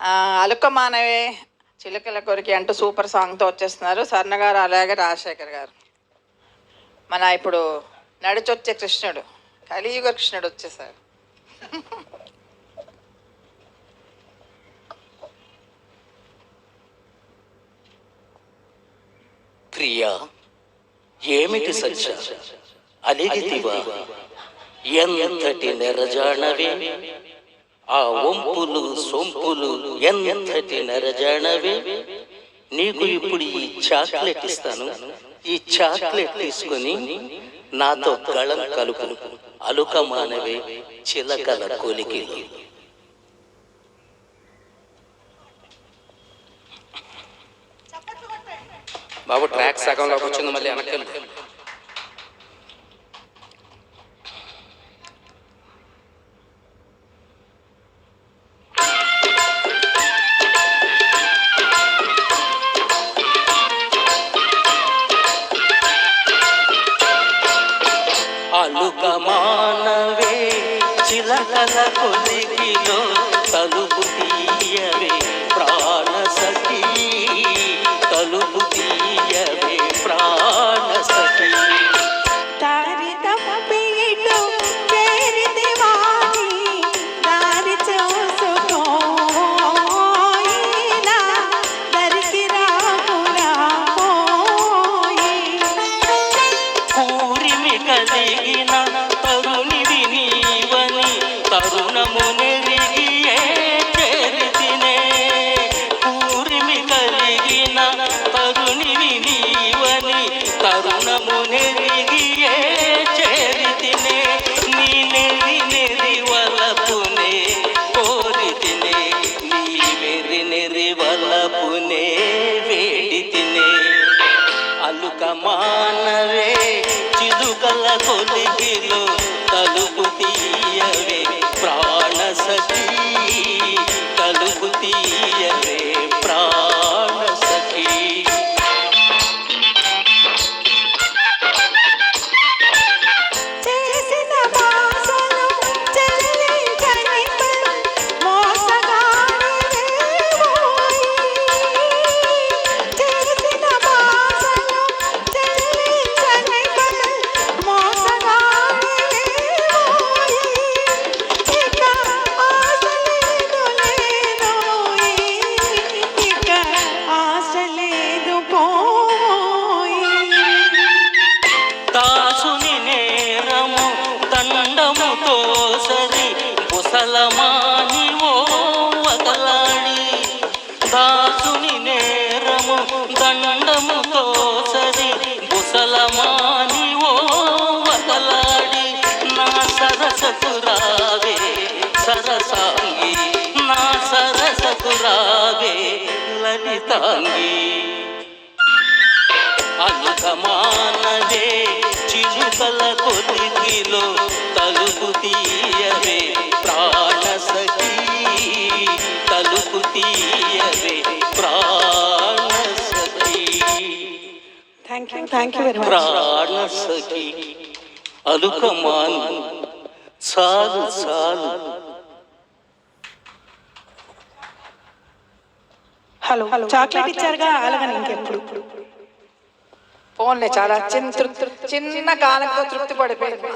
అలుక మానవే చిలుకల కొరికి అంటూ సూపర్ సాంగ్తో వచ్చేస్తున్నారు. స్వర్ణ గారు అలాగే రాజశేఖర్ గారు. మన ఇప్పుడు నడిచొచ్చే కృష్ణుడు కలియుగ కృష్ణుడు వచ్చేసారు ప్రియా ఏమిటి సత్య అలిగితివా? ఎంతటి నెరజాణవే ఆ వంపులు సొంపులు ఎంతటి నెరజాణవే నీకు ఇప్పుడు ఈ చాక్లెట్ ఇస్తాను. ఈ చాక్లెట్ తీసుకొని నాతో గళం కలుపు అలుక మానవే చిలకల కొలికి. బాబు ట్రాక్ సగంలోకి వచ్చింది మళ్ళీ వెనక్కి మానవే చిలకల కొలికిలో మానరే చిదుకల కొలిగిలో తలుపు తీ సలమాని ఓ వదలాడి. దాసుని నేరము దండముతో సరి కుశలమాని ఓ వదలాడి. నా సరసకు రావే సరసాంగి. నా సరసకు రావే లలితాంగి. అలుకమానదే చిలుకల కొలికిలో తలుపు తీయవే. ప్రాణ సఖీ అలుకమాన్ చాలు చాలు. హలో హలో చాక్లెట్ ఇచ్చారుగా అలాగని ఇంకెప్పుడు? ఫోన్లే చాలా చిన్న తృప్తి చిన్న కాలంతో తృప్తి పడిపోయింది.